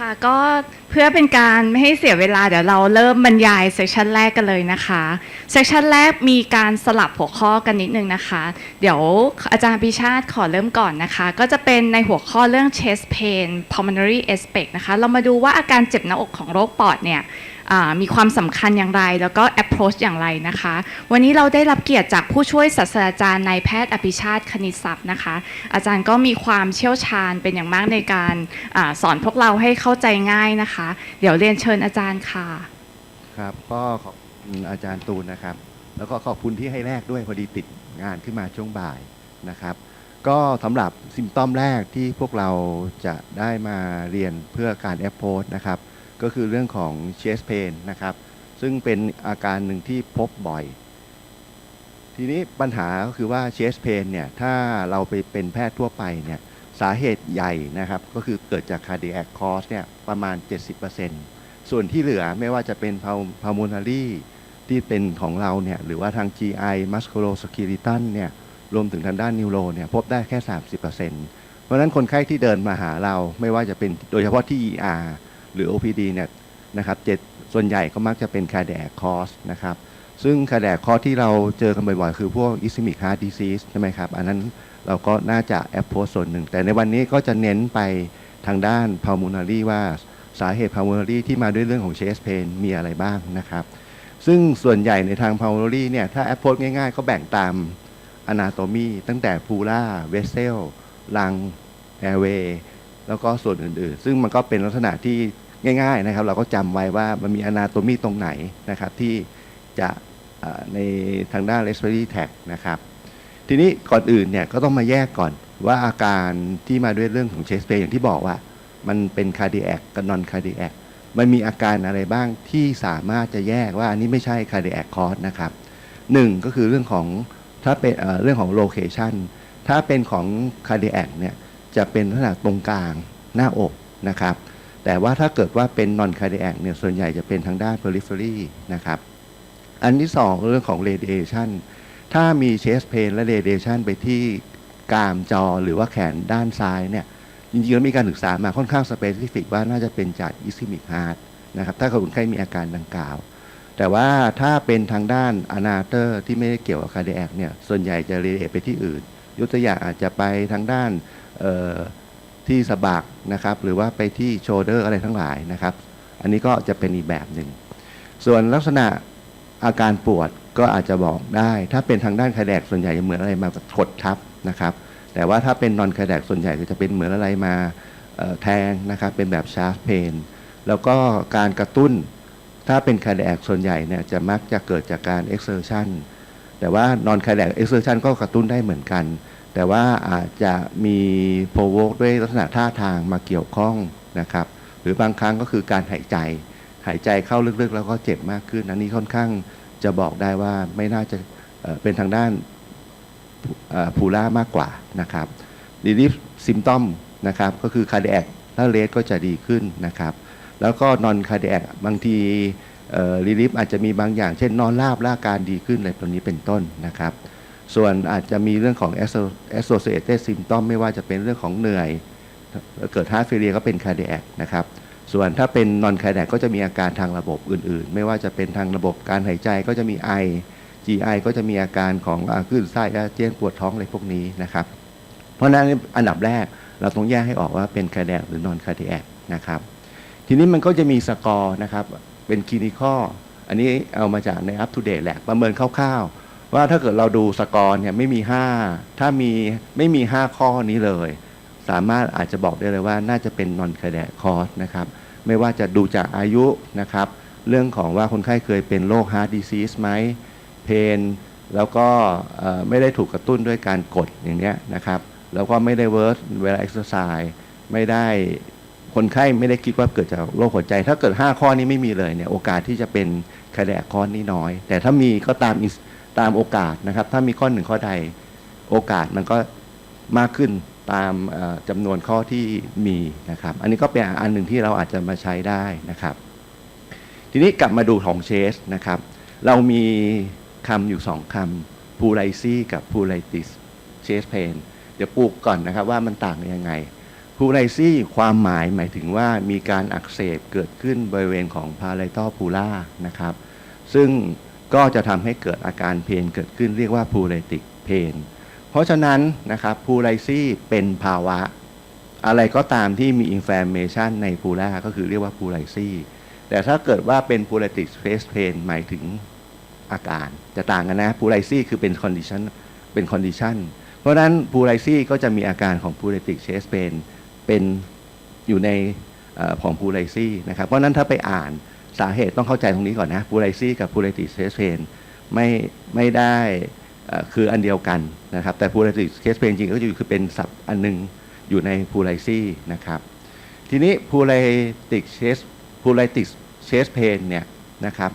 ค่ะก็เพื่อเป็นการไม่ให้เสียเวลาเดี๋ยวเราเริ่มบรรยายเซสชันแรกกันเลยนะคะเซสชันแรกมีการสลับหัวข้อกันนิดนึงนะคะ เดี๋ยวอาจารย์พิชาติขอเริ่มก่อนนะคะ ก็จะเป็นในหัวข้อเรื่อง chest pain pulmonary aspect นะคะ เรามาดูว่าอาการเจ็บหน้าอกของโรคปอดเนี่ย มีความสำคัญอย่างไร แล้วก็ approach อย่างไรนะคะ วันนี้เราได้รับเกียรติจากผู้ช่วยศาสตราจารย์นายแพทย์อภิชาติคณิตศัพย์นะคะ อาจารย์ก็มีความเชี่ยวชาญเป็นอย่างมากในการอสอนพวกเราให้เข้าใจง่ายนะคะ เดี๋ยวเรียนเชิญอาจารย์ค่ะ ครับก็ขอบคุณอาจารย์ตูนนะครับ แล้วก็ขอบคุณที่ให้แรกด้วยพอดีติดงานขึ้นมาช่วงบ่ายนะครับก็สำหรับซิมตอมแรกที่พวกเราจะได้มาเรียนเพื่อการแอปโพสนะครับ ก็คือเรื่องของเชสเพนนะครับ ซึ่งเป็นอาการหนึ่งที่พบบ่อย ทีนี้ปัญหาก็คือว่าเชสเพนเนี่ยถ้าเราไปเป็นแพทย์ทั่วไปเนี่ยสาเหตุใหญ่นะครับก็คือเกิดจาก cardiac cause เนี่ยประมาณ 70%ส่วนที่เหลือไม่ว่าจะเป็น pul- pulmonary ที่เป็นของเราเนี่ยหรือว่าทาง GI musculoskeletal เนี่ยรวมถึงทางด้านนิวโรเนี่ยพบได้แค่ 30%เพราะฉะนั้นคนไข้ที่เดินมาหาเราไม่ว่าจะเป็นโดยเฉพาะที่ ER หรือ OPD เนี่ยนะครับเจ็ดส่วนใหญ่ก็มักจะเป็น cardiac cause นะครับซึ่ง cardiac cause ที่เราเจอกันบ่อยๆ คือพวก ischemic heart disease ใช่ไหมครับ อันนั้นเราก็น่าจะแอปโพสส่วนหนึ่ง แต่ในวันนี้ก็จะเน้นไปทางด้าน pulmonary ว่าสาเหตุ pulmonary ที่มาด้วยเรื่องของ chest pain มีอะไรบ้างนะครับ ซึ่งส่วนใหญ่ในทาง pulmonary เนี่ยถ้าแอปโพสง่ายๆ ก็แบ่งตาม anatomy ตั้งแต่ pula vessel lung airway แล้วก็ส่วนอื่นๆ ซึ่งมันก็เป็นลักษณะที่ง่าย ๆนะครับ เราก็จำไว้ว่ามันมี anatomy ตรงไหนนะครับที่จะในทางด้าน respiratory tract นะครับ ทีนี้ก่อนอื่นเนี่ยก็ต้องมาแยกก่อนว่าอาการที่มาด้วยเรื่องของ chest pain อย่างที่บอกว่า มันเป็น cardiac กับ non cardiac มันมีอาการอะไรบ้างที่สามารถจะแยกว่าอันนี้ไม่ใช่ cardiac cause นะครับหนึ่งก็คือเรื่องของถ้าเป็นเอ่อเรื่องของ location ถ้าเป็นของ cardiac เนี่ย จะเป็นลักษณะตรงกลางหน้าอกนะครับ แต่ว่าถ้าเกิดว่าเป็น non cardiac เนี่ยส่วนใหญ่จะเป็นทางด้าน periphery นะครับ อันที่สองเรื่องของ radiation ถ้ามี chest pain และ radiation ไปที่กรามจอหรือว่าแขนด้านซ้ายเนี่ยจริงๆแล้วมีการศึกษามาค่อนข้าง specific ว่าน่าจะเป็นจาก ischemic heart นะครับถ้าคนไข้มีอาการดังกล่าว แต่ว่าถ้าเป็นทางด้าน anator ที่ไม่ได้เกี่ยวกับ cardiac เนี่ยส่วนใหญ่จะ radiate ไปที่อื่น ยกตัวอย่างอาจจะไปทางด้าน ที่สะบักนะครับ หรือว่าไปที่ shoulder อะไรทั้งหลายนะครับ อันนี้ก็จะเป็นอีกแบบหนึ่ง ส่วนลักษณะอาการปวดก็อาจจะบอกได้ ถ้าเป็นทางด้านคาแดกส่วนใหญ่จะเหมือนอะไรมากดทับนะครับ แต่ว่าถ้าเป็นนอนคาแดกส่วนใหญ่ก็จะเป็นเหมือนอะไรมาแทงนะครับ เป็นแบบชาร์ p เพนแล้วก็การกระตุ้น ถ้าเป็นคาแดกส่วนใหญ่เนี่ยจะมักจะเกิดจากการเอ็กเซอร์ชันแต่ว่านอนคาแดกเอ็กเซอร์ชันก็กระตุ้นได้เหมือนกัน แต่ว่าอาจจะมีโ o โวกด้วยลักษณะท่าทางมาเกี่ยวข้องนะครับ หรือบางครั้งก็คือการหายใจ หายใจเข้าลึกๆ แล้วก็เจ็บมากขึ้น อันนี้ค่อนข้างจะบอกได้ว่าไม่น่าจะเป็นทางด้านพูล่ามากกว่านะครับดีลิฟซิมตอมนะครับก็คือคาร์ดแอกถ้าเลสก็จะดีขึ้นนะครับ แล้วก็นอนคาร์ดแอกบางทีรีลิฟอาจจะมีบางอย่าง เช่นนอนราบและอาการดีขึ้นอะไรตัวนี้เป็นต้นนะครับ ส่วนอาจจะมีเรื่องของ associated symptom ไม่ว่าจะเป็นเรื่องของเหนื่อย เกิด heart failure ก็เป็น cardiac นะครับ ส่วนถ้าเป็น non cardiac ก็จะมีอาการทางระบบอื่นๆ ไม่ว่าจะเป็นทางระบบการหายใจก็จะมีไอ GI ก็จะมีอาการของคลื่นไส้อาเจียนปวดท้องอะไรพวกนี้นะครับ เพราะฉะนั้นอันดับแรกเราต้องแยกให้ออกว่าเป็น cardiac หรือ non cardiac นะครับ ทีนี้มันก็จะมีสกอร์นะครับ เป็นคลินิคออันนี้เอามาจากใน up to date แหละประเมินคร่าวๆ ว่าถ้าเกิดเราดูสกอร์เนี่ยไม่มี 5 ถ้ามีไม่มี 5 ข้อนี้เลย สามารถอาจจะบอกได้เลยว่าน่าจะเป็น non cardiac cause นะครับ ไม่ว่าจะดูจากอายุนะครับ เรื่องของว่าคนไข้เคยเป็นโรค heart disease ไหมเพนแล้วก็ไม่ได้ถูกกระตุ้นด้วยการกดอย่างเนี้ยนะครับ แล้วก็ไม่ได้เวิร์สเวลาเอ็กซ์ไซส์ไม่ได้คนไข้ไม่ได้คิดว่าเกิดจากโรคหัวใจ ถ้าเกิด 5 ข้อนี้ไม่มีเลยเนี่ยโอกาสที่จะเป็นคาแดกคอนนี่น้อย แต่ถ้ามีก็ตาม ตามโอกาสนะครับ ถ้ามีข้อหนึ่งข้อใดโอกาสมันก็มากขึ้นตามเอ่อจำนวนข้อที่มีนะครับ อันนี้ก็เป็นอันหนึ่งที่เราอาจจะมาใช้ได้นะครับ ทีนี้กลับมาดูของเชสนะครับ เรามีคำอยู่สองคำพูไลซีกับพูไลติสเชสเพนเดี๋ยวปลูกก่อนนะครับว่ามันต่างยังไงพูไลซี่ความหมายหมายถึงว่ามีการอักเสบเกิดขึ้นบริเวณของพาไ t ต l พูล่านะครับ ซึ่ง ก็จะทำให้เกิดอาการเพนเกิดขึ้นเรียกว่าพูไลติกเพนเพราะฉะนั้นนะครับพูไลซี่เป็นภาวะ อะไรก็ตามที่มีอินฟลามเมชันในพูล่าก็คือเรียกว่าพูไลซี่แต่ถ้าเกิดว่าเป็นพูไลติกเฟสเพนหมายถึงอาการ จะต่างกันนะพูไลซี่คือเป็นคอนดิชันเป็นคอนดิชันเพราะนั้นพูไลซี่ก็จะมีอาการของพูไลติกเชสเพนเป็นอยู่ในอของพูไลซี่นะครับเพราะนั้นถ้าไปอ่าน สาเหตุต้องเข้าใจตรงนี้ก่อนนะพูไลซี่กับพูไลติกเชสเพนไม่ไม่ได้คืออันเดียวกันนะครับ แต่พูไลติกเชสเพนจริงๆก็อยู่คือเป็นศัพท์อันหนึงอยู่ในพูไลซี่นะครับ ทีนี้พูไลติกเชสพูไลติกเชสเพนเนี่ยนะครับ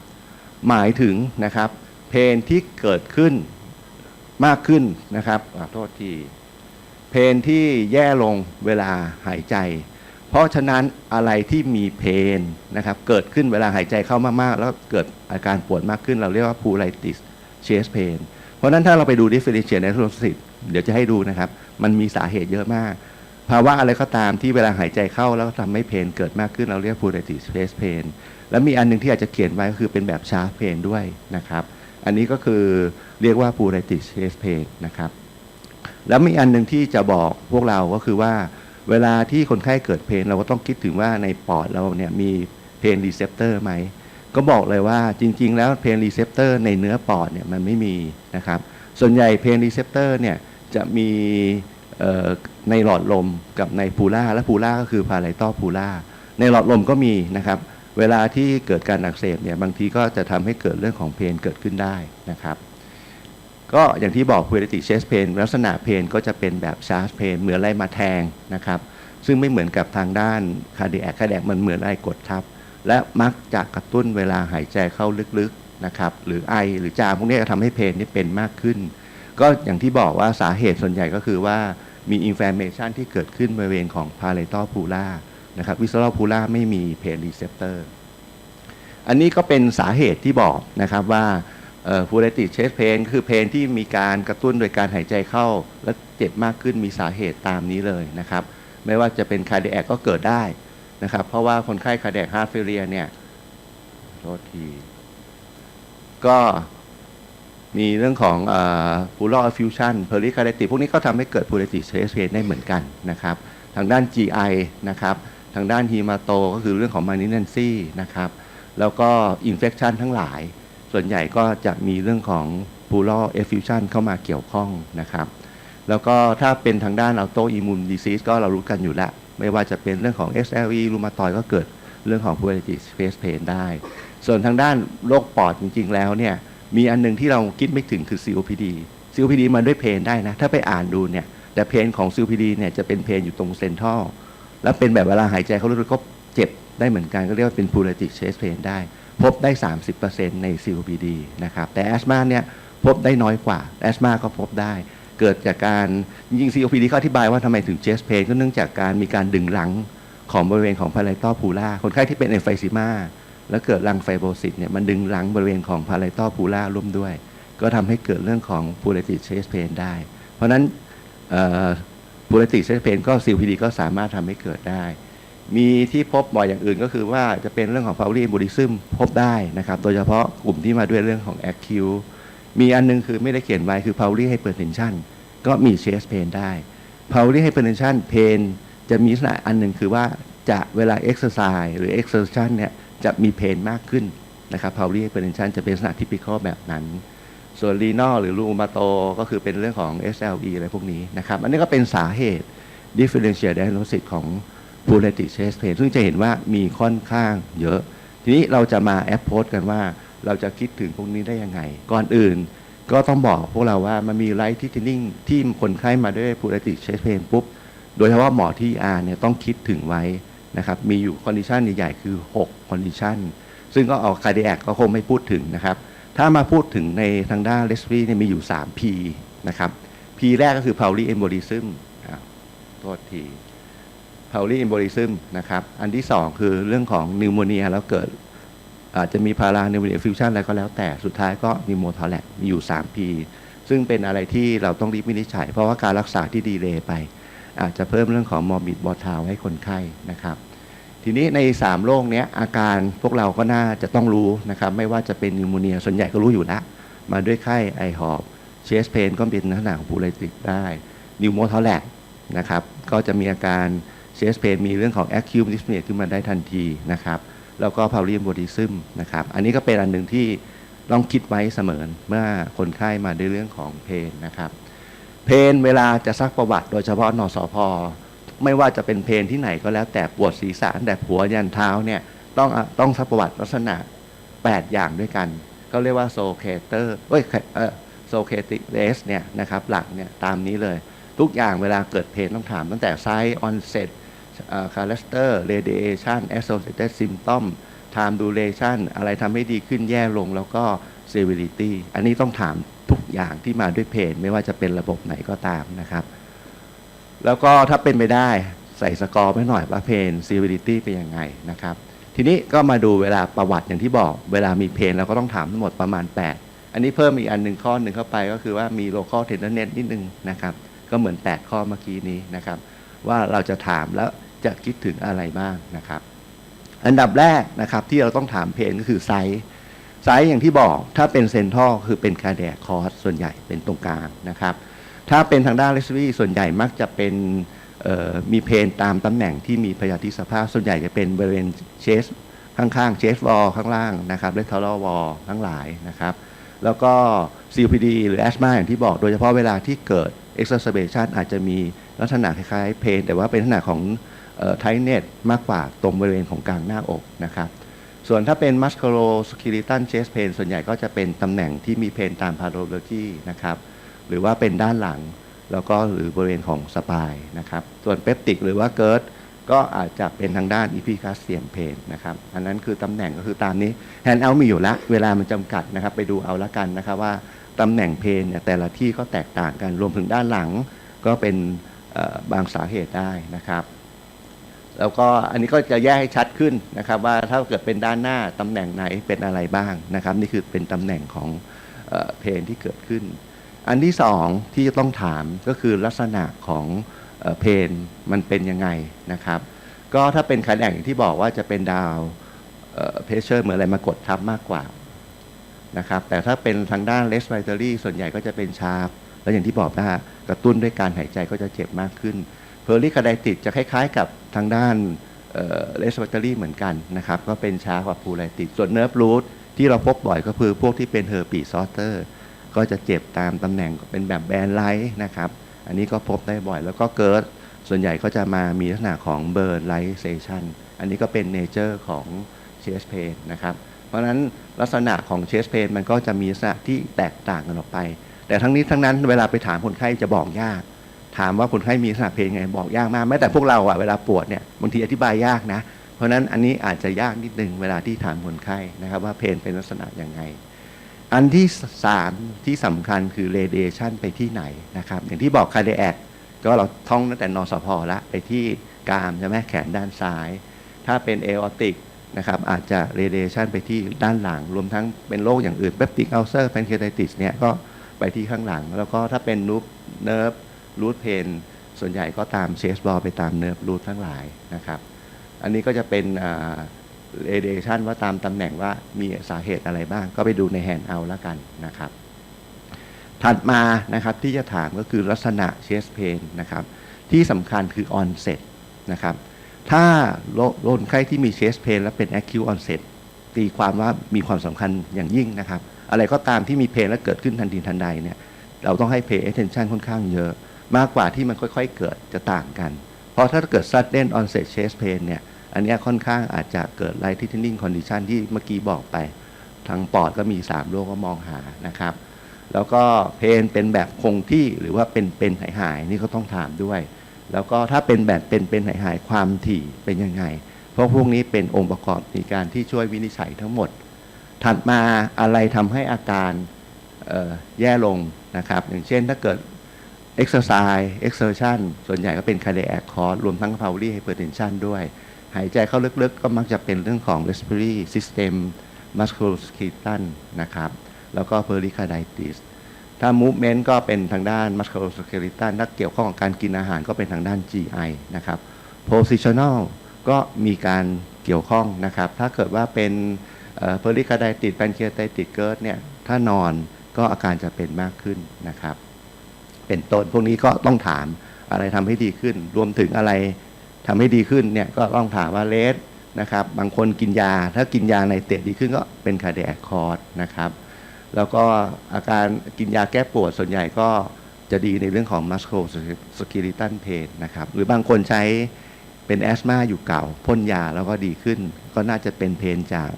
หมายถึงนะครับเพนที่เกิดขึ้นมากขึ้นนะครับขอโทษทีเพนที่แย่ลงเวลาหายใจ ราะฉะนั้นอะไรที่มีเพนนะครับเกิดขึ้นเวลาหายใจเข้ามากๆ แล้วเกิดอาการปวดมากขึ้น เราเรียกว่าพูไลติกเชสเพนเพราะนั้นถ้าเราไปดู differential diagnosis เดี๋ยวจะให้ดูนะครับ มันมีสาเหตุเยอะมาก ภาวะอะไรก็ตามที่เวลาหายใจเข้าแล้วทำให้เพนเกิดมากขึ้นเราเรียก pleuratic space pain แล้วมีอันหนึงที่อาจจะเขียนไว้ก็คือเป็นแบบ sharp pain ด้วยนะครับ อันนี้ก็คือเรียกว่า pleuratic space pain นะครับแล้วมีอันหนึ่งที่จะบอกพวกเราก็คือว่า เวลาที่คนไข้เกิดเพนเราก็ต้องคิดถึงว่าในปอดเราเนี่ยมีเพนรีเซพเตอร์ไหม ก็บอกเลยว่าจริง ๆ แล้วเพนรีเซพเตอร์ในเนื้อปอดเนี่ยมันไม่มีนะครับ ส่วนใหญ่เพนรีเซพเตอร์เนี่ยจะมีในหลอดลมกับในพูล่าและพูล่าก็คือพาไ t ต l พูล่าในหลอดลมก็มีนะครับ เวลาที่เกิดการอักเสบเนี่ยบางทีก็จะทำให้เกิดเรื่องของเพนเกิดขึ้นได้นะครับ ก็อย่างที่บอก quality chest pain ลักษณะเพนก็จะเป็นแบบ sharp pain เหมือนอะไรมาแทงนะครับ ซึ่งไม่เหมือนกับทางด้าน cardiac cardiac มันเหมือนอะไรกดทับ และมักจะกระตุ้นเวลาหายใจเข้าลึกๆนะครับหรือไอหรือจามพวกนี้จะทำให้เพนนี่เป็นมากขึ้น ก็อย่างที่บอกว่าสาเหตุส่วนใหญ่ก็คือว่ามี inflammation ที่เกิดขึ้นบริเวณของ palatal pula นะครับ visceral pula ไม่มี pain receptor อันนี้ก็เป็นสาเหตุที่บอกนะครับว่า พูเลติเชสเพนคือเพนที่มีการกระตุ้นโดยการหายใจเข้า และเจ็บมากขึ้นมีสาเหตุตามนี้เลยนะครับ ไม่ว่าจะเป็นคาร์ดิแอก็เกิดได้นะครับ เพราะว่าคนไข้คาร์ดิแอฮาร์ฟเฟเรียเนี่ยโทษทีก็มีเรื่องของพูลอร์ฟิวชันเพอริคาร์ดติพวกนี้ก็ทำให้เกิดพูเลติเชสเพนได้เหมือนกันนะครับ ทางด้าน GI นะครับทางด้านฮีมาโตก็คือเรื่องของมานิเนนซี่นะครับ แล้วก็อินเฟ t ชันทั้งหลาย ส่วนใหญ่ก็จะมีเรื่องของ p l u r a effusion เข้ามาเกี่ยวข้องนะครับ แล้วก็ถ้าเป็นทางด้าน autoimmune disease ก็เรารู้กันอยู่แล้ว ไม่ว่าจะเป็นเรื่องของ SLE รูมาตอยก็เกิดเรื่องของ pleuratic space pain ได้ ส่วนทางด้านโรคปอดจริง ๆ แล้วเนี่ย มีอันหนึงที่เราคิดไม่ถึงคือ COPD COPD มันด้วยเพนได้นะ ถ้าไปอ่านดูเนี่ย แต่เพนของ COPD เนี่ยจะเป็นเพนอยู่ตรงเซนทรัลแล้วเป็นแบบเวลาหายใจเขาลึกๆก็เจ็บได้เหมือนกันก็เรียกว่าเป็น pleuratic chest pain ได้ พบได้ 30%ใน COPD นะครับแต่แอสมาเนี่ยพบได้น้อยกว่าแอสมาก็พบได้ เกิดจากการจริงๆ COPD เขาอธิบายว่าทำไมถึง chest pain ก็เนื่องจากการมีการดึงหลังของบริเวณของ palatal pula คนไข้ที่เป็น emphysema แล้วเกิดลังไฟโบซิตเนี่ยมันดึงหลังบริเวณของ palatal pula ร่วมด้วย ก็ทำให้เกิดเรื่องของ pleuratic chest pain ได้ เพราะฉะนั้นเอ่อ pleuratic chest pain ก็ COPD ก็สามารถทำให้เกิดได้ มีที่พบบ่อยอย่างอื่นก็คือว่าจะเป็นเรื่องของ pulmonary embolism พบได้นะครับ โดยเฉพาะกลุ่มที่มาด้วยเรื่องของ acute มีอันนึงคือไม่ได้เขียนไว้คือ pulmonary hypertension ก็มี chest pain ได้ pulmonary hypertension pain จะมีลักษณะอันหนึ่งคือว่าจะเวลา exercise หรือ exertion เนี่ยจะมี pain มากขึ้นนะครับ pulmonary hypertension จะเป็นลักษณะ typical แบบนั้น ส่วน renal หรือ rheumatoid ก็คือเป็นเรื่องของ SLE อะไรพวกนี้นะครับ อันนี้ก็เป็นสาเหตุ differential diagnosis ของ pleuratic chest pain ซึ่งจะเห็นว่ามีค่อนข้างเยอะ ทีนี้เราจะมา approach กันว่าเราจะคิดถึงพวกนี้ได้ยังไง ก่อนอื่นก็ต้องบอกพวกเราว่ามันมีไลท์ที่ training ที่คนไข้มาด้วย pleuratic chest pain ปุ๊บ โดยเฉพาะหมอที่อาเนี่ยต้องคิดถึงไว้นะครับ มีอยู่คอนดิชันใหญ่ๆคือ 6 คอนดิชันซึ่งก็เอาคาร์ดิแอก็คงไม่พูดถึงนะครับ ถ้ามาพูดถึงในทางด้าน respiratory เนี่ยมีอยู่ 3 P นะครับ P แรกก็คือ pulmonary embolism อ่าโทษที pulmonary embolism นะครับ อันที่ 2 คือเรื่องของนิวโมเนียแล้วเกิดอาจจะมีพารานิวโมเนียฟิวชันอะไรก็แล้วแต่สุดท้ายก็นิวโมทอแลกมีอยู่ 3 P ซึ่งเป็นอะไรที่เราต้องรีบวินิจฉัย เพราะว่าการรักษาที่ดีเลย์ไป อาจจะเพิ่มเรื่องของมอร์บิดบอทาวให้คนไข้นะครับ ทีนี้ใน 3 โรคเนี้ยอาการพวกเราก็น่าจะต้องรู้นะครับ ไม่ว่าจะเป็นนิวโมเนียส่วนใหญ่ก็รู้อยู่แล้ว มาด้วยไข้ไอหอบเชสเพนก็เป็นลักษณะของปูไลติกได้นิวโมทอแลกนะครับก็จะมีอาการ เชสเพนมีเรื่องของ acute dyspnea ขึ้นมาได้ทันทีนะครับ แล้วก็พาวเรียมบดิซึมนะครับ อันนี้ก็เป็นอันหนึ่งที่ต้องคิดไว้เสมอเมื่อคนไข้มาด้วยเรื่องของเพนนะครับ เพนเวลาจะซักประวัติ โดยเฉพาะนสพไม่ว่าจะเป็นเพนที่ไหนก็แล้วแต่ปวดศีรษะแต่หัวยันเท้าเนี่ยต้องต้องซักประวัติลักษณะ 8 อย่างด้วยกัน ก็เรียกว่าโซเคเตอร์เอ้ยโซเคติเรสเนี่ยนะครับหลักเนี่ยตามนี้เลย ทุกอย่างเวลาเกิดเพนต้องถามตั้งแต่ไซส์ออนเซ็ต คาเลสเตอร์เรเดชันแอสโซเซเตซิมตอมไทม์ดูเรชันอะไรทำให้ดีขึ้นแย่ลงแล้วก็ severity อันนี้ต้องถามทุกอย่างที่มาด้วยเพนไม่ว่าจะเป็นระบบไหนก็ตามนะครับ แล้วก็ถ้าเป็นไปได้ใส่สกอร์ไว้หน่อยว่าเพน severity เป็นยังไงนะครับ ทีนี้ก็มาดูเวลาประวัติอย่างที่บอก เวลามีเพนเราก็ต้องถามทั้งหมดประมาณ 8 อันนี้เพิ่มอีกอันหนึ่งข้อหนึ่งเข้าไปก็คือว่ามี local tenderness นิดนึงนะครับ ก็เหมือน 8 ข้อเมื่อกี้นี้นะครับ ว่าเราจะถามแล้ว จะคิดถึงอะไรบ้างนะครับ อันดับแรกนะครับที่เราต้องถามเพนก็คือไซส์ไซส์อย่างที่บอกถ้าเป็นเซนทรัลคือเป็นคาร์เดียคอร์สส่วนใหญ่เป็นตรงกลางนะครับ ถ้าเป็นทางด้านเลสวีส่วนใหญ่มักจะเป็นมีเพนตามตำแหน่งที่มีพยาธิสภาพส่วนใหญ่จะเป็นบริเวณเชสข้างๆเชสวอลข้างล่างนะครับเลทอรวอลทั้งหลายนะครับ แล้วก็ COPD หรือ asthma อย่างที่บอกโดยเฉพาะเวลาที่เกิด exacerbation อาจจะมีลักษณะคล้ายๆเพนแต่ว่าเป็นลักษณะของ ไทเนตมากกว่าตรงบริเวณของกลางหน้าอกนะครับ ส่วนถ้าเป็น musculoskeletal chest pain ส่วนใหญ่ก็จะเป็นตำแหน่งที่มีเพนตาม pathology นะครับหรือว่าเป็นด้านหลังแล้วก็หรือบริเวณของสปายนะครับ ส่วนเปปติกหรือว่าเกิร์ดก็อาจจะเป็นทางด้านอีพีคาสเซียมเพนนะครับ อันนั้นคือตำแหน่งก็คือตามนี้แฮนด์เอามีอยู่ละ เวลามันจำกัดนะครับ ไปดูเอาละกันนะครับว่าตำแหน่งเพนเนี่ยแต่ละที่ก็แตกต่างกัน รวมถึงด้านหลังก็เป็นบางสาเหตุได้นะครับ แล้วก็อันนี้ก็จะแยกให้ชัดขึ้นนะครับ ว่าถ้าเกิดเป็นด้านหน้าตำแหน่งไหนเป็นอะไรบ้างนะครับ นี่คือเป็นตำแหน่งของเอเพนที่เกิดขึ้น อันที่สองที่จะต้องถามก็คือลักษณะของเอเพนมันเป็นยังไงนะครับ ก็ถ้าเป็นคาแดงอย่งที่บอกว่าจะเป็นดาวเพเชอร์เหมือนอะไรมากดทับมากกว่านะครับแต่ถ้าเป็นทางด้าน respiratory ส่วนใหญ่ก็จะเป็นชาร์ปแล้วอย่างที่บอกนะฮะกระตุ้นด้วยการหายใจก็จะเจ็บมากขึ้น เพอร์ลิคาไดติดจะคล้ายๆ กับทางด้านเอ่อ respiratory เหมือนกันนะครับ ก็เป็นช้ากว่าพูไลติด ส่วนเนิร์ฟรูทที่เราพบบ่อยก็คือพวกที่เป็นเฮอร์ปีซอเตอร์ก็จะเจ็บตามตำแหน่งเป็นแบบแบนไลท์นะครับ อันนี้ก็พบได้บ่อย แล้วก็เกิดส่วนใหญ่ก็จะมามีลักษณะของเบิร์นไลท์เซชันอันนี้ก็เป็นเนเจอร์ของเชสเพนนะครับ เพราะฉะนั้นลักษณะของเชสเพนมันก็จะมีลักษณะที่แตกต่างกันออกไป แต่ทั้งนี้ทั้งนั้นเวลาไปถามคนไข้จะบอกยาก ถามว่าคนไข้มีลักษณะเพนไงบอกยากมากแม้แต่พวกเราอะเวลาปวดเนี่ยบางทีอธิบายยากนะ เพราะนั้นอันนี้อาจจะยากนิดนึงเวลาที่ถามคนไข้นะครับ ว่าเพนเป็นลักษณะยังไง อันที่สามที่สำคัญคือ radiation ไปที่ไหนนะครับ อย่างที่บอก cardiac ก็เราท่องตั้งแต่นสพละไปที่กรามใช่ไหมแขนด้านซ้าย ถ้าเป็น aortic นะครับอาจจะ radiation ไปที่ด้านหลัง รวมทั้งเป็นโรคอย่างอื่น peptic ulcer pancreatitis เนี่ยก็ไปที่ข้างหลัง แล้วก็ถ้าเป็นนูบเนิร์ฟ รูทเพนส่วนใหญ่ก็ตามเชสบอลไปตามเนิร์ฟรูททั้งหลายนะครับ อันนี้ก็จะเป็นเรเดชันว่าตามตำแหน่งว่ามีสาเหตุอะไรบ้าง ก็ไปดูในแฮนด์เอาละกันนะครับ ถัดมานะครับที่จะถามก็คือลักษณะเชสเพนนะครับ ที่สำคัญคือออนเซ็ตนะครับถ้าโรโรคไข้ที่มีเชสเพนและเป็น acute onset ตีความว่ามีความสำคัญอย่างยิ่งนะครับ อะไรก็ตามที่มีเพนและเกิดขึ้นทันทีทันใดเนี่ยเราต้องให้ pay attention ค่อนข้างเยอะ มากกว่าที่มันค่อยๆ เกิดจะต่างกัน เพราะถ้าเกิด sudden onset chest pain เนี่ย อันนี้ค่อนข้างอาจจะเกิด life threatening condition ที่เมื่อกี้บอกไป ทางปอดก็มี 3 โรคก็มองหานะครับ แล้วก็เพนเป็นแบบคงที่หรือว่าเป็นเป็นหายหายนี่ก็ต้องถามด้วย แล้วก็ถ้าเป็นแบบเป็นเป็นหายหายความถี่เป็นยังไง เพราะพวกนี้เป็นองค์ประกอบในการที่ช่วยวินิจฉัยทั้งหมด ถัดมาอะไรทำให้อาการแย่ลงนะครับ อย่างเช่นถ้าเกิด exercise exertion ส่วนใหญ่ก็เป็น cardiac cause รวมทั้ง pulmonary hypertension ด้วย หายใจเข้าลึกๆ ก็มักจะเป็นเรื่องของ respiratory system musculoskeletal นะครับ แล้วก็ pericarditis ถ้า movement ก็เป็นทางด้าน musculoskeletal ถ้าเกี่ยวข้องกับการกินอาหารก็เป็นทางด้าน GI นะครับ positional ก็มีการเกี่ยวข้องนะครับ ถ้าเกิดว่าเป็น pericarditis pancreatitis GERD เนี่ย ถ้านอนก็อาการจะเป็นมากขึ้นนะครับ เป็นต้นพวกนี้ก็ต้องถามอะไรทำให้ดีขึ้น รวมถึงอะไรทำให้ดีขึ้นเนี่ยก็ต้องถามว่าเลสนะครับ บางคนกินยา ถ้ากินยาในเตะดีขึ้นก็เป็นคาเดียคอร์ดนะครับ แล้วก็อาการกินยาแก้ปวดส่วนใหญ่ก็จะดีในเรื่องของ musculoskeletal pain นะครับ หรือบางคนใช้เป็นแอสมาอยู่เก่า พ่นยาแล้วก็ดีขึ้น ก็น่าจะเป็นเพนจาก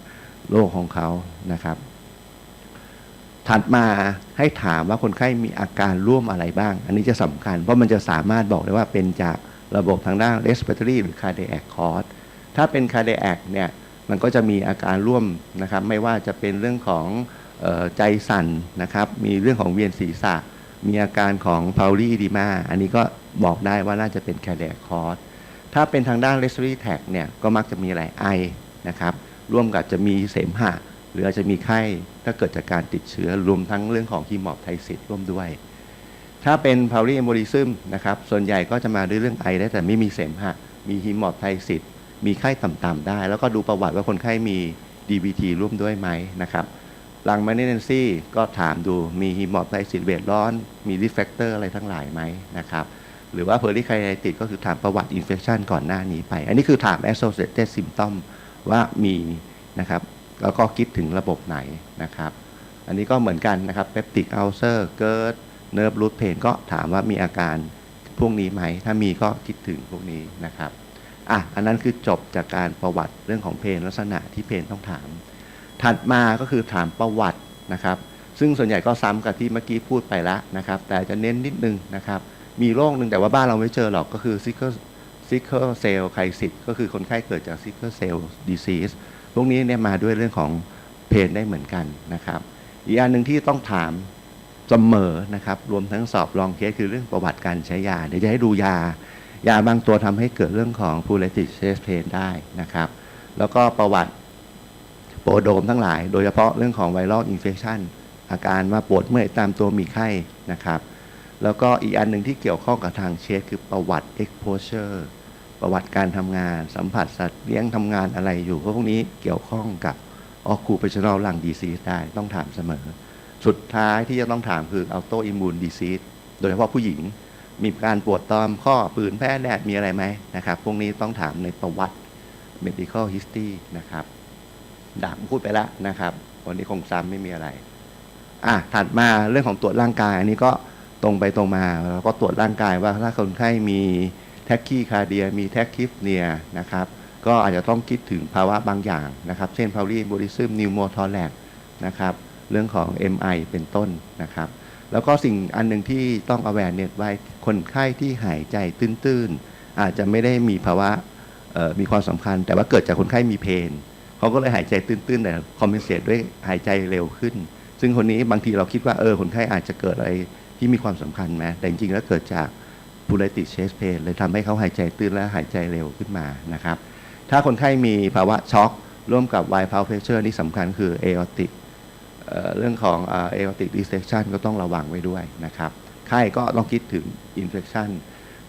โรคของเขานะครับ ถัดมาให้ถามว่าคนไข้มีอาการร่วมอะไรบ้าง อันนี้จะสำคัญ เพราะมันจะสามารถบอกได้ว่าเป็นจากระบบทางด้าน respiratory หรือ cardiac cause ถ้าเป็น cardiac เนี่ยมันก็จะมีอาการร่วมนะครับ ไม่ว่าจะเป็นเรื่องของออใจสั่นนะครับ มีเรื่องของเวียนศีรษะ มีอาการของ p a u l y edema อันนี้ก็บอกได้ว่าน่าจะเป็น cardiac cause ถ้าเป็นทางด้าน respiratory tract เนี่ยก็มักจะมีอะไรไอนะครับ ร่วมกับจะมีเสมหะ รืออาจจะมีไข้ถ้าเกิดจากการติดเชื้อรวมทั้งเรื่องของฮีมอปไทซิสร่วมด้วย ถ้าเป็นพาวรีเอมโบลิซึมนะครับส่วนใหญ่ก็จะมาด้วยเรื่องไอได้แต่ไม่มีเสมหะมีฮีมอปไทซิสมีไข้ต่ำๆได้ แล้วก็ดูประวัติว่าคนไข้มี DVT ร่วมด้วยไหมนะครับหลังมาเนนซี่ก็ถามดูมีฮีมอปไทซิสเวทร้อน มีรีเฟกเตอร์อะไรทั้งหลายไหมนะครับหรือว่าเพอร์ลิไคไนติดก็คือถามประวัติอินเฟ t ชันก่อนหน้านี้ไป อันนี้คือถาม associated symptom ว่ามีนะครับ แล้วก็คิดถึงระบบไหนนะครับ อันนี้ก็เหมือนกันนะครับ peptic ulcer เกิดเนิร์ฟรูทเพนก็ถามว่ามีอาการพวกนี้ไหม ถ้ามีก็คิดถึงพวกนี้นะครับอะอันนั้นคือจบจากการประวัติเรื่องของเพนลักษณะที่เพนต้องถาม ถัดมาก็คือถามประวัตินะครับ ซึ่งส่วนใหญ่ก็ซ้ำกับที่เมื่อกี้พูดไปแล้วนะครับ แต่จะเน้นนิดนึงนะครับ มีโรคหนึ่งแต่ว่าบ้านเราไม่เจอหรอกก็คือซิกเกอร์ซิกเกอร์เซลล์ไคซิสก็คือคนไข้เกิดจากซิกเกอร์เซลล์ดีซีส วกนี้เนี่ยมาด้วยเรื่องของเพนได้เหมือนกันนะครับ อีกอันหนึ่งที่ต้องถามเสมอนะครับรวมทั้งสอบรองเคสคือเรื่องประวัติการใช้ยาเดี๋ยวจะให้ดูยา ยาบางตัวทำให้เกิดเรื่องของ p u r e t i c chest pain ได้นะครับ แล้วก็ประวัติโปรโดมทั้งหลาย โดยเฉพาะเรื่องของไวรัลอินเฟ t ชันอาการว่าปวดเมื่อยตามตัวมีไข้นะครับ แล้วก็อีกอันหนึ่งที่เกี่ยวข้องกับทางเชสคือประวัติ exposure ประวัติการทำงาน สัมผัสสัตว์เลี้ยงทำงานอะไรอยู่เพราะพวกนี้เกี่ยวข้องกับ occupational lung disease ได้ต้องถามเสมอ สุดท้ายที่จะต้องถามคือ autoimmune disease โดยเฉพาะผู้หญิงมีการปวดตามข้อปืนแพ้แดดมีอะไรไหมนะครับ พวกนี้ต้องถามในประวัติ medical history นะครับดาบพูดไปแล้วนะครับ วันนี้คงซ้ำไม่มีอะไร อะถัดมาเรื่องของตรวจร่างกาย อันนี้ก็ตรงไปตรงมาเราก็ตรวจร่างกายว่าถ้าคนไข้มี แท็กคีคาเดียมีแท็กคิฟเนียนะครับก็อาจจะต้องคิดถึงภาวะบางอย่างนะครับ เช่นพาวรีบริซึมนิวโมทอแลกนะครับเรื่องของ MI เป็นต้นนะครับ แล้วก็สิ่งอันหนึ่งที่ต้อง awareness ไว้คนไข้ที่หายใจตื้นๆ อาจจะไม่ได้มีภาวะมีความสำคัญ แต่ว่าเกิดจากคนไข้มีเพนเขาก็เลยหายใจตื้นๆแต่คอมเพนเซตด้วยหายใจเร็วขึ้น ซึ่งคนนี้บางทีเราคิดว่าเออคนไข้อาจจะเกิดอะไรที่มีความสำคัญไหมแต่จริงๆแล้วเกิดจาก p u r e t i c chest pain เลยทำให้เขาหายใจตื้นและหายใจเร็วขึ้นมานะครับ ถ้าคนไข้มีภาวะช็อกร่วมกับ wide pulse pressure นี่สำคัญคือ aortic เอ่อเรื่องของเอ่อ aortic dissection ก็ต้องระวังไว้ด้วยนะครับ ไข้ก็ต้องคิดถึง infection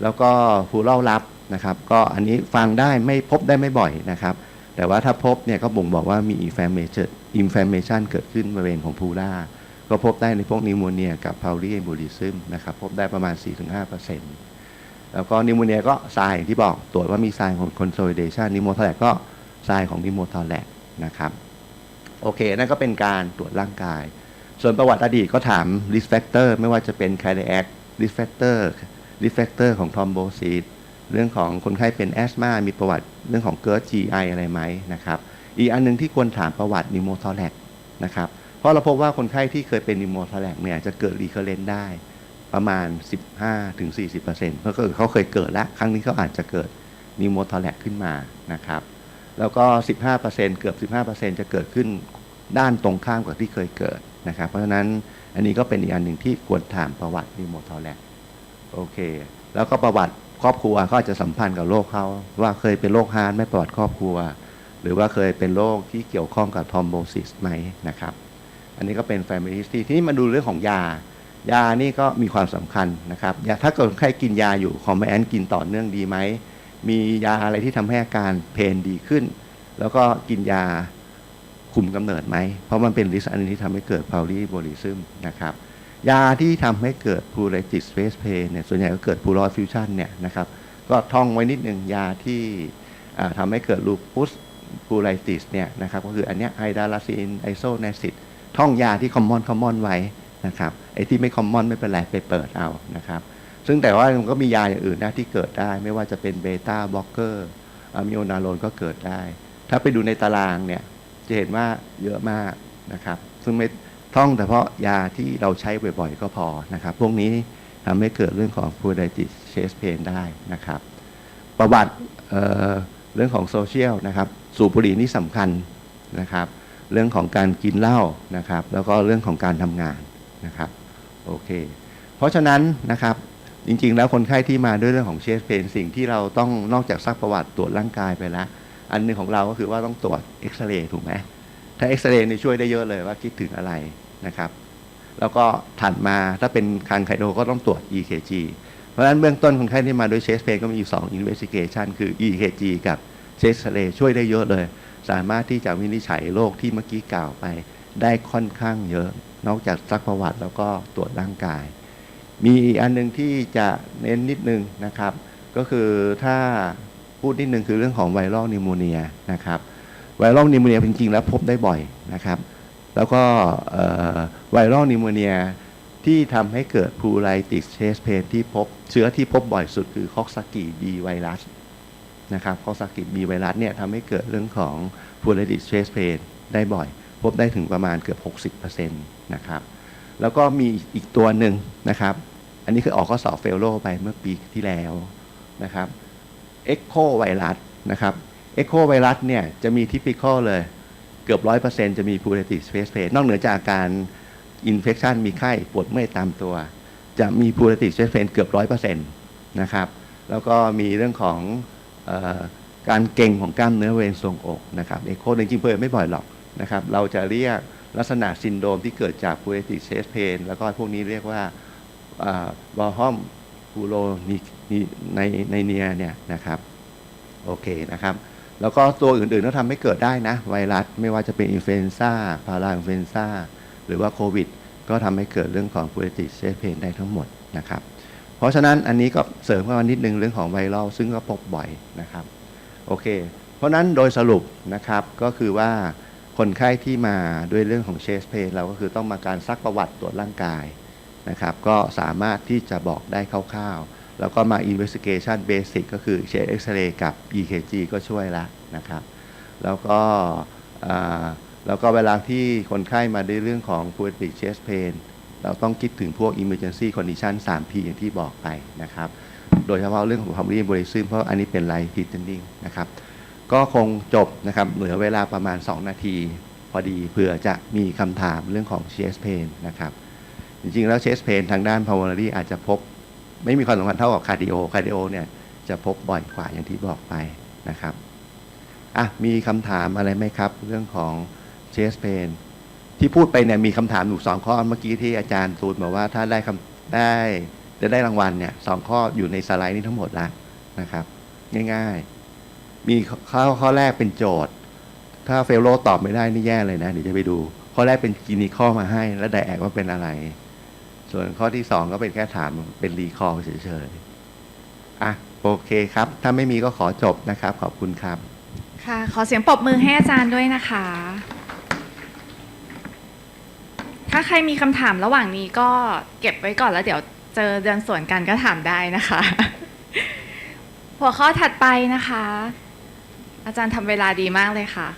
แล้วก็ผู้เล่ารับนะครับ ก็อันนี้ฟังได้ไม่พบได้ไม่บ่อยนะครับ แต่ว่าถ้าพบเนี่ยก็บ่งบอกว่ามี inflammation inflammation เกิดขึ้นบริเวณของพูล่าก็พบได้ในพวกนิโมเนียกับ p a u l y embolism นะครับ พบได้ประมาณ 4-5% แล้วก็นิโมเนียก็ทรายอย่างที่บอกตรวจว่ามีทรายของ consolidation นิโมทอแลกก็ทรายของนิโมทอแลกนะครับโอเค นั่นก็เป็นการตรวจร่างกาย ส่วนประวัติอดีตก็ถาม risk factor ไม่ว่าจะเป็น cardiac risk factor risk factor ของ thrombosis เรื่องของคนไข้เป็นแอสมา มีประวัติเรื่องของ GERD GI อะไรไหมนะครับ อีกอันหนึงที่ควรถามประวัตินิโมทอแลกนะครับ เพราะเราพบว่าคนไข้ที่เคยเป็นนิโมทอแลกเนี่ยจะเกิดรีเคอเรนได้ ประมาณ 15-40%เพราะก็เขาเคยเกิดแล้ว ครั้งนี้เขาอาจจะเกิดนิโมทอแลกขึ้นมานะครับ แล้วก็ 15%เกือบ 15%จะเกิดขึ้นด้านตรงข้ามกับที่เคยเกิดนะครับ เพราะฉะนั้นอันนี้ก็เป็นอีกอันหนึ่งที่ควรถามประวัตินิโมทอแลกโอเค แล้วก็ประวัติครอบครัวก็อาจจะสัมพันธ์กับโรคเขาว่าเคยเป็นโรคฮาร์ดไหม่ประวัติครอบครัว หรือว่าเคยเป็นโรคที่เกี่ยวข้องกับทอมโบซิสไหมนะครับ อันนี้ก็เป็น Family History ทีนี้มาดูเรื่องของยา ยานี่ก็มีความสำคัญนะครับยาถ้าเกิดคนไข้กินยาอยู่คอมแอนกินต่อเนื่องดีไหม มียาอะไรที่ทำให้อาการเพนดีขึ้น แล้วก็กินยาคุมกำเนิดไหม เพราะมันเป็นริสอันนึงที่ทำให้เกิดพาวลีโบลิซึมนะครับ ยาที่ทำให้เกิดพูเรติสเฟสเพนเนี่ยส่วนใหญ่ก็เกิดพูรอฟิวชันเนี่ยนะครับ ก็ท่องไว้นิดนึงยาที่อ่าทำให้เกิดลูปุสพูไรติสเนี่ยนะครับก็คืออันเนี้ยไฮดาลาซีนไอโซเนซิตท่องยาที่คอมมอนคอมมอนไว้ นะครับไอ้ที่ไม่คอมมอนไม่เป็นไรไปเปิดเอานะครับ ซึ่งแต่ว่ามันก็มียาอย่างอื่นนะที่เกิดได้ ไม่ว่าจะเป็นเบต้าบล็อกเกอร์อะมิโอนาโลนก็เกิดได้ ถ้าไปดูในตารางเนี่ยจะเห็นว่าเยอะมากนะครับ ซึ่งไม่ท่องแต่เพราะยาที่เราใช้บ่อยๆ ก็พอนะครับ พวกนี้ทำให้เกิดเรื่องของ p u r i t i s chest pain ได้นะครับ ประวัติเเรื่องของโซเชียลนะครับสูบบุหรี่นี่สำคัญนะครับ เรื่องของการกินเหล้านะครับ แล้วก็เรื่องของการทำงาน นะครับโอเค เพราะฉะนั้นนะครับจริงๆ แล้วคนไข้ที่มาด้วยเรื่องของเชสเพนสิ่งที่เราต้องนอกจากซักประวัติตรวจร่างกายไปแล้ว อันหนึงของเราก็คือว่าต้องตรวจเอ็กซเรย์ถูกไหมถ้าเอ็กซเรย์นี่ช่วยได้เยอะเลยว่าคิดถึงอะไรนะครับ แล้วก็ถัดมาถ้าเป็นคังไคโดก็ต้องตรวจ EKG เพราะฉะนั้นเบื้องต้นคนไข้ที่มาด้วยเชสเพนก็มีอยู่2 investigation คือ EKG กับเชสเรย์ช่วยได้เยอะเลย สามารถที่จะวินิจฉัยโรคที่เมื่อกี้กล่าวไป ได้ค่อนข้างเยอะ นอกจากซักประวัติแล้วก็ตรวจร่างกาย มีอีกอันหนึงที่จะเน้นนิดนึงนะครับ ก็คือถ้าพูดนิดนึงคือเรื่องของไวรัลนิโมเนียนะครับไวรัลนิโมเนียจริงๆแล้วพบได้บ่อยนะครับ แล้วก็ไวรัลนิโมเนียที่ทำให้เกิดพูไลติสเชสเพนที่พบเชื้อที่พบบ่อยสุดคือคอกซากิบีไวรัสนะครับคอกซากิบีไวรัสเนี่ยทำให้เกิดเรื่องของพูไลติสเชสเพนได้บ่อย พบได้ถึงประมาณเกือบ 60%นะครับ แล้วก็มีอีกตัวหนึ่งนะครับ อันนี้คือออกข้อสอบเฟลโลไปเมื่อปีที่แล้วนะครับเอ็กโคไวรัสนะครับเอ็กโคไวรัสเนี่ยจะมีทิปิคอลเลยเกือบร้อยเปอร์เซ็นต์จะมีพูเรติสเฟสเพนนอกเหนือจากอาการอินเฟ t ชันมีไข้ปวดเมื่อยตามตัว จะมีพูเรติสเฟสเพนเกือบร้อยเปอร์เซ็นต์นะครับ แล้วก็มีเรื่องของออการเก่งของกล้ามเนื้อเวรทรวงอกนะครับเอ็กโคจริงๆเพื่อไม่บ่อยหรอก นะครับเราจะเรียกลักษณะซินโดรมที่เกิดจากพูเรติเฟสเพนแล้วก็พวกนี้เรียกว่าวอลฮอมพูโรนีในในเนียเนี่ยนะครับโอเคนะครับ แล้วก็ตัวอื่นๆก็ทำให้เกิดได้นะ ไวรัสไม่ว่าจะเป็นอินฟลูเอนซ่าพาราอินฟลูเอนซ่าหรือว่าโควิด ก็ทำให้เกิดเรื่องของพูเรติเซเพนได้ทั้งหมดนะครับ เพราะฉะนั้นอันนี้ก็เสริมเข้ามานิดนึงเรื่องของไวรัลซึ่งก็พบบ่อยนะครับโอเค เพราะนั้นโดยสรุปนะครับก็คือว่า คนไข้ที่มาด้วยเรื่องของเชสเพนเราก็คือต้องมาการซักประวัติตรวจร่างกายนะครับ ก็สามารถที่จะบอกได้คร่าวๆ แล้วก็มา investigation basic ก็คือเช็คเอ็กซเรย์กับ EKG ก็ช่วยละนะครับ แล้วก็แล้วก็เวลาที่คนไข้มาด้วยเรื่องของ pulmonary chest pain เราต้องคิดถึงพวก emergency condition 3P อย่างที่บอกไปนะครับ โดยเฉพาะเรื่องของ pulmonary embolism เพราะอันนี้เป็น life threatening นะครับ ก็คงจบนะครับ เหลือเวลาประมาณ 2 นาที พอดีเผื่อจะมีคำถามเรื่องของ chest pain นะครับ จริงๆ แล้วเชสเพนทางด้าน pulmonary อาจจะพบ ไม่มีความสำคัญเท่ากับคาร์ดิโอคาร์ดิโอเนี่ยจะพบบ่อยกว่าอย่างที่บอกไปนะครับอะมีคำถามอะไรไหมครับ เรื่องของเชสเพนที่พูดไปเนี่ยมีคำถามอยู่สองข้อเมื่อกี้ที่อาจารย์ตูนบอกว่าถ้าได้คำได้จะได้รางวัลเนี่ยสองข้ออยู่ในสไลด์นี้ทั้งหมดละนะครับ ง่าย ๆ มีข้อข้อแรกเป็นโจทย์ ถ้าเฟลโลตอบไม่ได้นี่แย่เลยนะ เดี๋ยวจะไปดู ข้อแรกเป็นกินีข้อมาให้ แล้วไดแอกว่าเป็นอะไร ส่วนข้อที่สองก็เป็นแค่ถามเป็นรีคอร์เฉยๆอะโอเคครับ ถ้าไม่มีก็ขอจบนะครับ ขอบคุณครับ ค่ะ ขอเสียงปรบมือให้อาจารย์ด้วยนะคะ ถ้าใครมีคำถามระหว่างนี้ก็เก็บไว้ก่อนแล้วเดี๋ยวเจอเดินสวนกันก็ถามได้นะคะ หัวข้อถัดไปนะคะ อาจารย์ทำเวลาดีมากเลยค่ะ